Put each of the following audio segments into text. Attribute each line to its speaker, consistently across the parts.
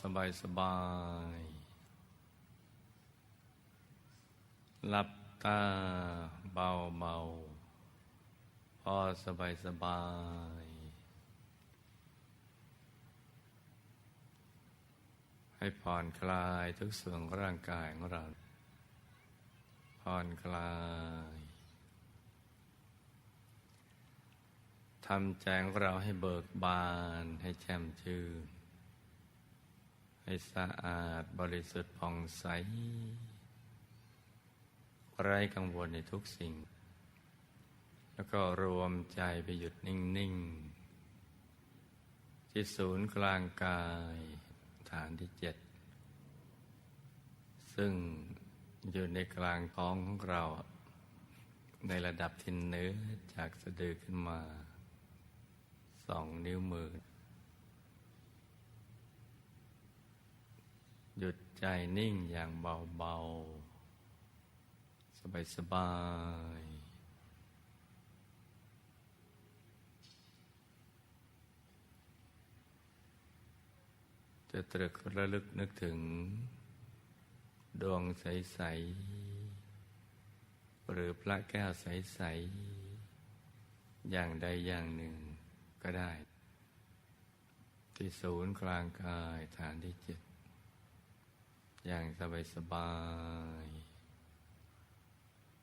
Speaker 1: สบายสบาย หลับตาเบาเบาๆพอสบายสบาย ให้ผ่อนคลายทุกส่วนของร่างกายของเรา ผ่อนคลายทำใจของเราให้เบิกบานให้แจ่มชื่น ให้สะอาดบริสุทธิ์ผ่องใส ไร้กังวลในทุกสิ่ง แล้วก็รวมใจไปหยุดนิ่ง ๆ ที่ศูนย์กลางกายฐานที่เจ็ด ซึ่งอยู่ในกลางท้องของเรา ในระดับที่เนื้อจากสะดือขึ้นมาสองนิ้วมือ หยุด ใจนิ่งอย่างเบา ๆ สบาย ๆ จะตรึกระลึกนึกถึง ดวงใส ๆ หรือพระแก้วใส ๆ อย่างใดอย่างหนึ่งก็ได้ ที่ศูนย์กลางกายฐานที่เจ็ด อย่างสบายสบาย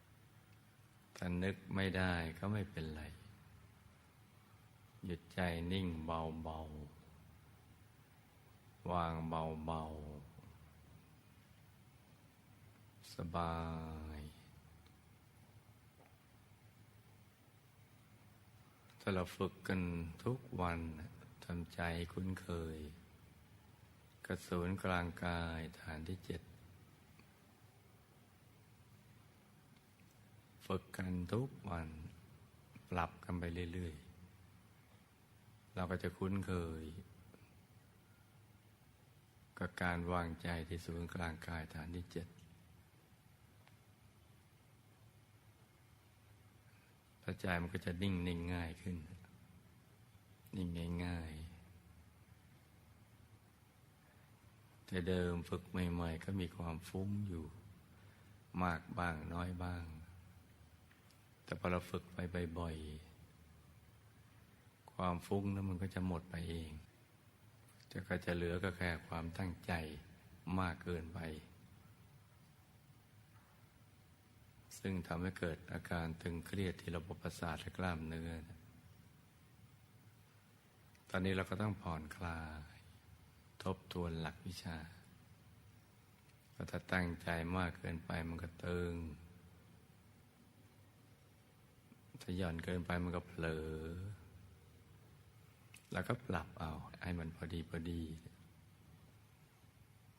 Speaker 1: ๆถ้านึกไม่ได้ก็ไม่เป็นไร หยุดใจนิ่งเบาๆ วางเบาๆ สบายถ้าเราฝึกกันทุกวันทำใจคุ้นเคย กระสูนกลางกายฐานที่เจ็ดฝึกกันทุกวัน ปรับกันไปเรื่อย ๆ เราก็จะคุ้นเคย กับการวางใจที่ศูนย์กลางกายฐานที่เจ็ดพระใจมันก็จะนิ่งนิ่งง่ายขึ้น นิ่งง่ายง่าย แต่เดิมฝึกใหม่ ๆ ก็มีความฟุ้งอยู่ มากบ้างน้อยบ้าง แต่พอเราฝึกไปบ่อยๆความฟุ้งนั้นมันก็จะหมดไปเอง จะก็จะเหลือก็แค่ความตั้งใจมากเกินไป ซึ่งทำให้เกิดอาการตึงเครียดที่ระบบประสาทและกล้ามเนื้อ ตอนนี้เราก็ต้องผ่อนคลาย ทบทวนหลักวิชาเพราะถ้าตั้งใจมากเกินไปมันก็ตึง ถ้าหย่อนเกินไปมันก็เผลอ แล้วก็ปรับเอา ให้มันพอดีพอดี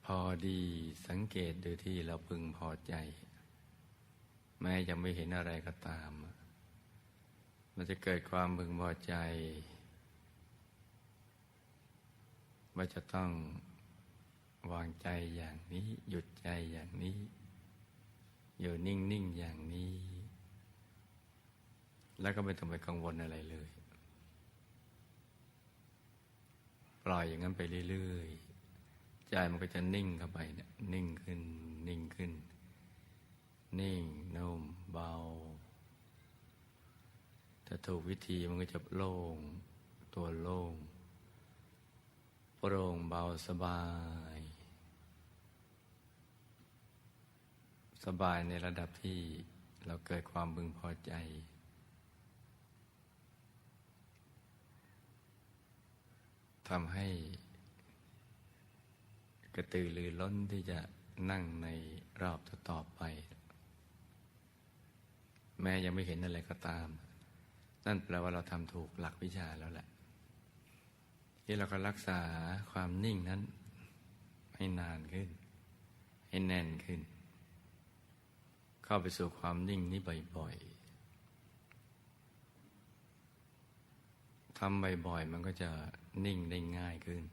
Speaker 1: พอดีสังเกตดูที่เราพึงพอใจ แม้ยังไม่เห็นอะไรก็ตาม มันจะเกิดความพึงพอใจ ว่าจะต้องวางใจอย่างนี้ หยุดใจอย่างนี้ อยู่นิ่ง ๆ อย่างนี้ แล้วก็ไม่ต้องไปกังวลอะไรเลย ปล่อยอย่างนั้นไปเรื่อย ๆ ใจมันก็จะนิ่งเข้าไปเนี่ยนิ่งขึ้น นิ่งขึ้น นิ่งนุ่มเบาถ้าถูกวิธีมันก็จะโล่ง ตัวโล่ง ร่งเบาสบาย สบายในระดับที่เราเกิดความบึงพอใจ ทำให้กระตือรือร้นที่จะนั่งในรอบต่อไป แม้ยังไม่เห็นอะไรก็ตาม นั่นแปลว่าเราทำถูกหลักวิชาแล้วแหละ ที่เราก็รักษาความนิ่งนั้น ให้นานขึ้น ให้แน่นขึ้น เข้าไปสู่ความนิ่งนี้บ่อยๆทำบ่อยๆมันก็จะนิ่งได้ง่ายขึ้น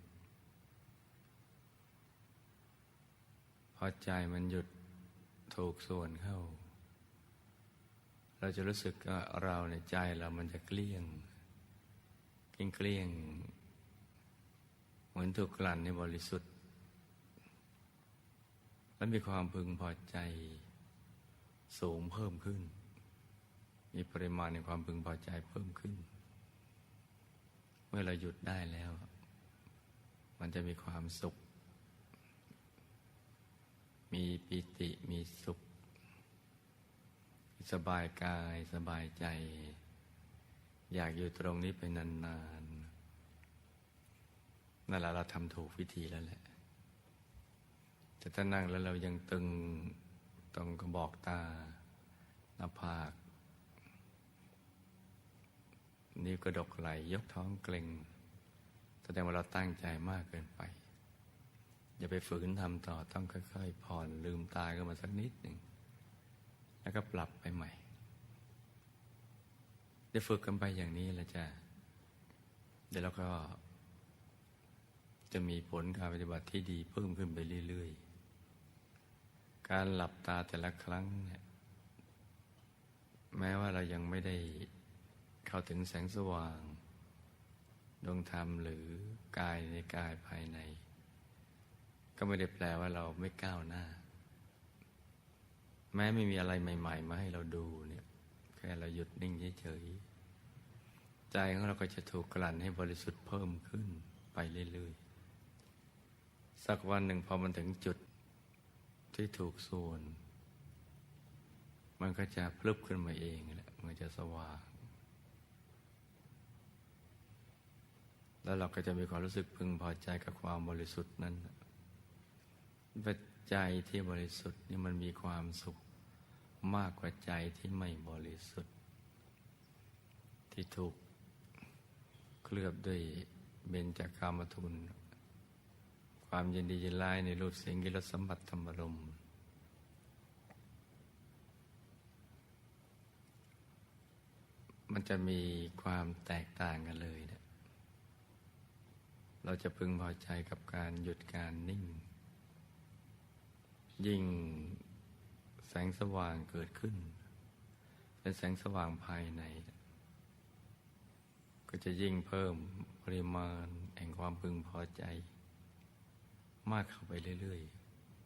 Speaker 1: พอใจมันหยุดถูกส่วนเข้า เราจะรู้สึกว่าเราในใจเรามันจะเกลี้ยงงเกลี้ยง เหมือนถูกกลั่นในบริสุทธิ์ และมีความพึงพอใจสูงเพิ่มขึ้น มีปริมาณในความพึงพอใจเพิ่มขึ้น เมื่อเราหยุดได้แล้ว มันจะมีความสุข มีปิติมีสุข สบายกายสบายใจ อยากอยู่ตรงนี้ไปนานๆ นั่นแหละเราทำถูกวิธีแล้วแหละแต่ถ้านั่งแล้วเรายังตึงตรงกระบอกตาหน้าผาก นิ้วกระดกไหลยกท้องเกร็งแสดงว่าเราตั้งใจมากเกินไป อย่าไปฝืนทำต่อต้องค่อยๆผ่อนลืมตาขึ้นมาสักนิดหนึ่ง แล้วก็ปรับไปใหม่ ได้ฝึกกันไปอย่างนี้แล้วจ้ะเดี๋ยวเราก็ จะมีผลการปฏิบัติที่ดีเพิ่มขึ้นไปเรื่อย ๆ การหลับตาแต่ละครั้งเนี่ยแม้ว่าเรายังไม่ได้เข้าถึงแสงสว่างดวงธรรมหรือกายในกายภายใน ก็ไม่ได้แปลว่าเราไม่ก้าวหน้า แม้ไม่มีอะไรใหม่ ๆ มาให้เราดูเนี่ยแค่เราหยุดนิ่งเฉยๆใจของเราก็จะถูกกลั่นให้บริสุทธิ์เพิ่มขึ้นไปเรื่อย สักวันหนึ่งพอมันถึงจุดที่ถูกส่วน มันก็จะพลึบขึ้นมาเองแหละมันจะสว่าง แล้วเราก็จะมีความรู้สึกพึงพอใจกับความบริสุทธิ์นั้นปัจจัยที่บริสุทธิ์นี่มันมีความสุขมากกว่าใจที่ไม่บริสุทธิ์ ที่ถูกเคลือบด้วยเบญจากามทุน ความยินดียินร้ายในรูปเสียงกิรสัมบัติธรรมรมมันจะมีความแตกต่างกันเลยเนะเราจะพึงพอใจกับการหยุดการนิ่ง ยิ่งแสงสว่างเกิดขึ้น เป็นแสงสว่างภายใน ก็จะยิ่งเพิ่มปริมาณแห่งความพึงพอใจ มากเข้าไปเรื่อย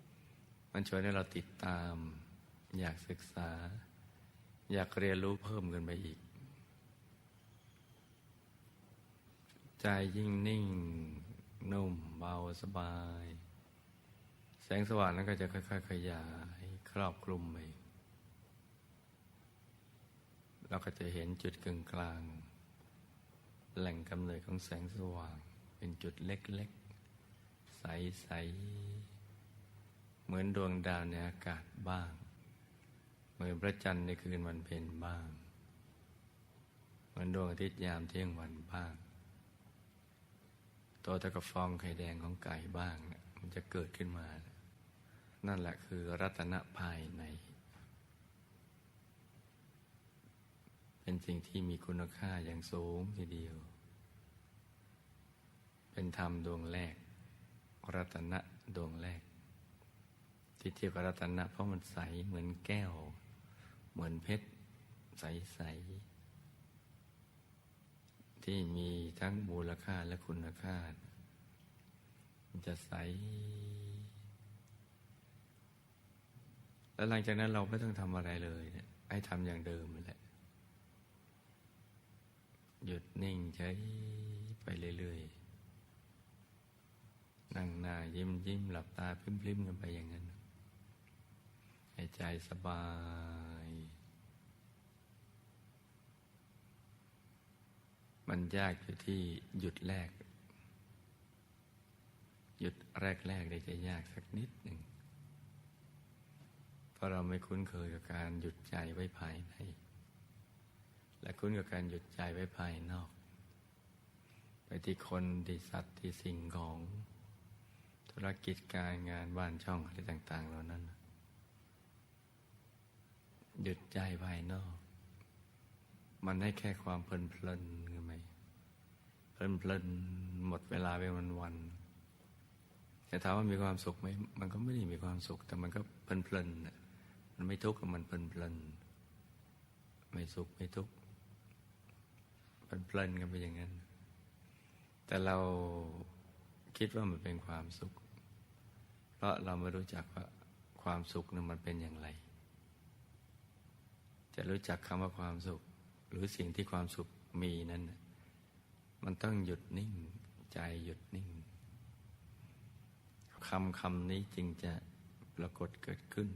Speaker 1: ๆ มันช่วยให้เราติดตาม อยากศึกษา อยากเรียนรู้เพิ่มกันไปอีก ใจยิ่งนิ่ง นุ่มเบาสบาย แสงสว่างนั้นก็จะค่อย ๆ ขยายครอบคลุมไปเราก็จะเห็นจุดกึ่งกลาง แหล่งกำเนิดของแสงสว่าง เป็นจุดเล็ก ๆ ใสๆเหมือนดวงดาวในอากาศบ้าง เหมือนพระจันทร์ในคืนวันเพ็ญบ้าง เหมือนดวงอาทิตย์ยามเที่ยงวันบ้าง ตัวตะกฟองไข่แดงของไก่บ้างเนี่ยมันจะเกิดขึ้นมา นั่นแหละคือรัตนะภายใน เป็นสิ่งที่มีคุณค่าอย่างสูงทีเดียว เป็นธรรมดวงแรก รัตนะดวงแรก ที่เทียบกับรัตนะ เพราะมันใสเหมือนแก้ว เหมือนเพชร ใส ๆ ที่มีทั้งมูลค่าและคุณค่า มันจะใส แล้วหลังจากนั้นเราไม่ต้องทำอะไรเลยให้ทำอย่างเดิมแหละหยุดนิ่งใช้ไปเรื่อยๆ นั่งหน้ายิ้มยิ้มหลับตาพริมพริมกันไปอย่างนั้นให้ใจสบาย มันยากอยู่ที่หยุดแรก หยุดแรกแรกได้จะยากสักนิดหนึ่งเพราะเราไม่คุ้นเคยกับการหยุดใจไว้ภายใน และคุ้นกับการหยุดใจไว้ภายนอก ไปที่คนที่สัตว์ที่สิ่งของ ธุรกิจการงานบ้านช่องอะไรต่าง ๆ เหล่านั้น หยุดใจภายนอก มันให้แค่ความเพลินเพลินคือไหมเพลินเพลินหมดเวลาไปวันวันแต่ถามว่ามีความสุขไหมมันก็ไม่ได้มีความสุข แต่มันก็เพลินเพลินมันไม่ทุกข์มันเพลินเพลินไม่สุขไม่ทุกข์เพลินเพลินกันไปอย่างนั้น แต่เราคิดว่ามันเป็นความสุข เพราะเราไม่รู้จักว่าความสุขนั้นมันเป็นอย่างไร จะรู้จักคำว่าความสุข หรือสิ่งที่ความสุขมีนั้น มันต้องหยุดนิ่ง ใจหยุดนิ่งคำคำนี้จึงจะปรากฏเกิดขึ้น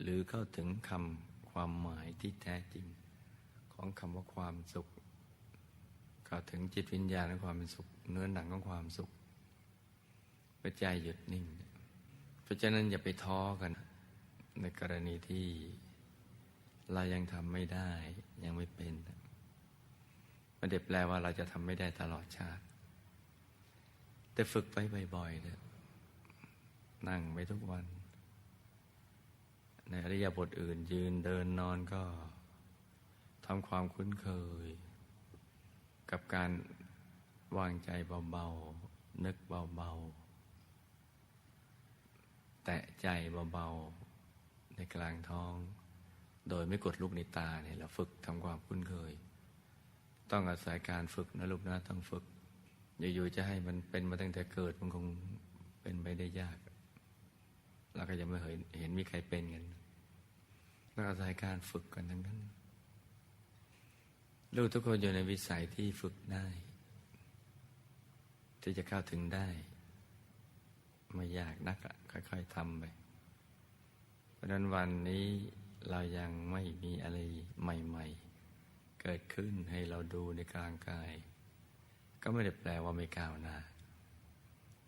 Speaker 1: หรือเข้าถึงคำความหมายที่แท้จริง ของคำว่าความสุขเข้าถึงจิตวิญญาณของความเป็นสุข เนื้อหนังของความสุขปัจจัยหยุดนิ่ง เพราะฉะนั้นอย่าไปท้อกัน ในกรณีที่เรายังทำไม่ได้ยังไม่เป็นมันเด็แปลว่าเราจะทำไม่ได้ตลอดชาติ แต่ฝึกไปบ่อยๆเนี่ยนั่งไปทุกวัน ในอริยบทอื่นยืนเดินนอนก็ทำความคุ้นเคย กับการวางใจเบาๆ นึกเบาๆ แตะใจเบาๆในกลางท้อง โดยไม่กดลูกในตาเนี่ยเราฝึกทำความคุ้นเคย ต้องอาศัยการฝึกนะลูกนะต้องฝึก อยู่ๆจะให้มันเป็นมาตั้งแต่เกิดมันคงเป็นไปได้ยากเราก็ยังไม่เห็นเห็นมีใครเป็นกันแล้วอาศัยการฝึกกันทั้งนั้นลูกทุกคนอยู่ในวิสัยที่ฝึกได้ ที่จะเข้าถึงได้ ไม่ยากนักอะค่อยๆทำไป เพราะนั้นวันนี้เรายังไม่มีอะไรใหม่ ๆ เกิดขึ้นให้เราดูในกลางกาย ก็ไม่ได้แปลว่าไม่ก้าวหน้า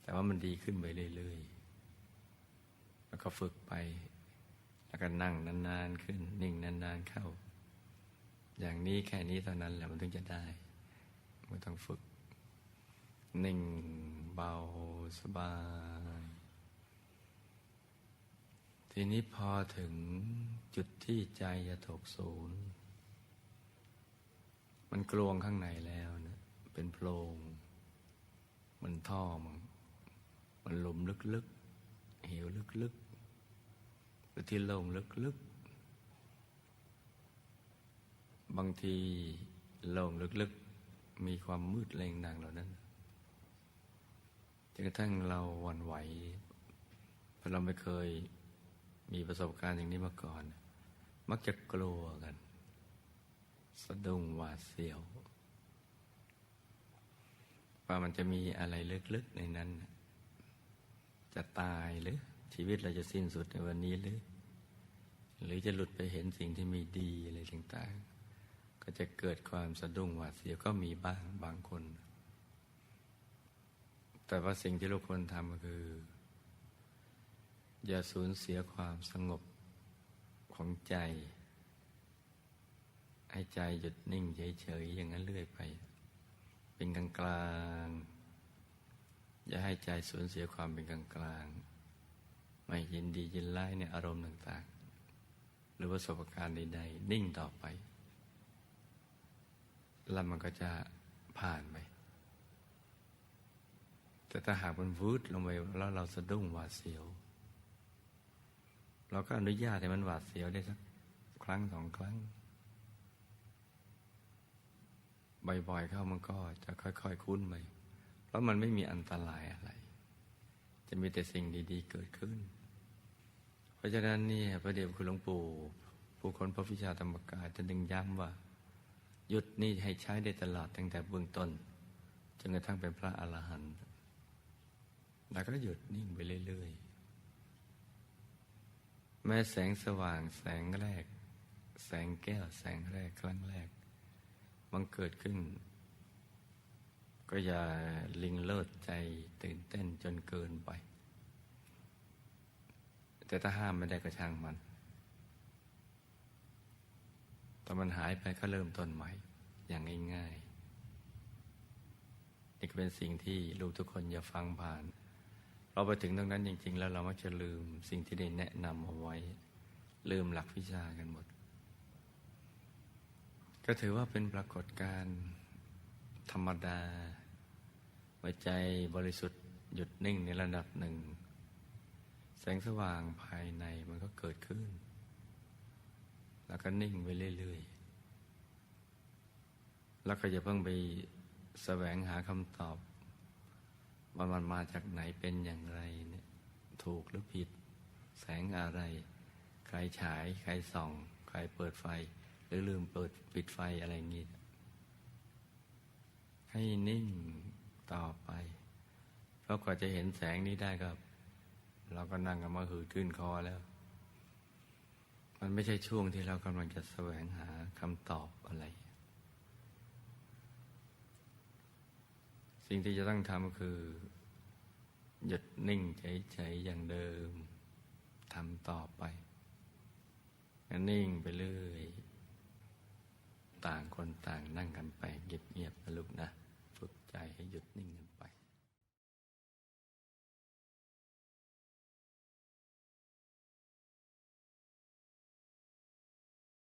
Speaker 1: แต่ว่ามันดีขึ้นไปเรื่อยๆ แล้วก็ฝึกไป แล้วก็นั่งนานๆขึ้น นิ่งนานๆเข้า อย่างนี้แค่นี้เท่านั้นแหละมันถึงจะได้ไม่ต้องฝึก นิ่งเบาสบาย ทีนี้พอถึงจุดที่ใจจะถกศูนย์ มันกลวงข้างในแล้วนะเป็นโพรง มันท่อมันมันหลุมลึกๆเหวลึกๆหรือที่ลงลึกๆ บางทีลงลึกๆ มีความมืดแรงดังเหล่านั้นจนกระทั่งเราวันไหวเพราะเราไม่เคย มีประสบการณ์อย่างนี้มาก่อน มักจะกลัวกัน สะดุ้งหวาดเสียว ว่ามันจะมีอะไรลึกๆในนั้น จะตายหรือ ชีวิตเราจะสิ้นสุดในวันนี้หรือ หรือจะหลุดไปเห็นสิ่งที่ม่ดีอะไรต่างๆ ก็จะเกิดความสะดุ้งหวาดเสียวก็มีบ้างบางคน แต่ว่าสิ่งที่เราควรทำก็คือ อย่าสูญเสียความสงบของใจ ให้ใจหยุดนิ่งเฉยๆอย่างนั้นเรื่อยไป เป็นกลางกลางอย่าให้ใจสูญเสียความเป็นกลางกลางไม่ยินดียินไล่ในอารมณ์ต่างๆ หรือประสบการณ์ใดๆ นิ่งต่อไป แล้วมันก็จะผ่านไป แต่ถ้าหากมันวูดลงไปแล้วเราสะดุ้งหวาดเสียว เราก็อนุญาตให้มันหวาดเสียวได้สักครั้งสองครั้ง บ่อยๆเข้ามันก็จะค่อยๆคุ้นไปเพราะมันไม่มีอันตรายอะไร จะมีแต่สิ่งดีๆเกิดขึ้น เพราะฉะนั้นนี่พระเดชคุณหลวงปู่ผู้คนพระวิชาธรรมกายจะดึงย้ำว่า หยุดนี่ให้ใช้ได้ตลอดตั้งแต่เบื้องต้นจนกระทั่งเป็นพระอรหันต์แล้วก็หยุดนิ่งไปเรื่อยๆ แม้แสงสว่างแสงแรก แสงแก้วแสงแรกครั้งแรกมันเกิดขึ้น ก็อย่าลิงเลิศใจตื่นเต้นจนเกินไป แต่ถ้าห้ามไม่ได้ก็ช่างมันแต่มันหายไปก็เริ่มต้นใหม่ อย่างง่ายๆนี่ก็เป็นสิ่งที่ลูกทุกคนอย่าฟังผ่าน เราไปถึงตรงนั้นจริง ๆ แล้วเรามักจะลืมสิ่งที่ได้แนะนำเอาไว้ ลืมหลักวิชากันหมด ก็ถือว่าเป็นปรากฏการณ์ธรรมดาหัวใจบริสุทธิ์หยุดนิ่งในระดับหนึ่ง แสงสว่างภายในมันก็เกิดขึ้น แล้วก็นิ่งไปเรื่อยๆ แล้วก็อย่าเพิ่งไปแสวงหาคำตอบ ว่ามันมาจากไหนเป็นอย่างไรเนี่ยถูกหรือผิด แสงอะไร ใครฉาย ใครส่อง ใครเปิดไฟ หรือลืมเปิดปิดไฟอะไรอย่างงี้ ให้นิ่งต่อไป เพราะกว่าจะเห็นแสงนี้ได้ก็เราก็นั่งกันมาหืดขึ้นคอแล้ว มันไม่ใช่ช่วงที่เรากำลังจะแสวงหาคำตอบอะไร สิ่งที่จะต้องทำคือ หยุดนิ่งเฉยๆอย่างเดิมทำต่อไป นิ่งไปเรื่อย ต่างคนต่างนั่งกันไปเงียบๆนะลูกนะ ฝึกใจให้หยุดนิ่ง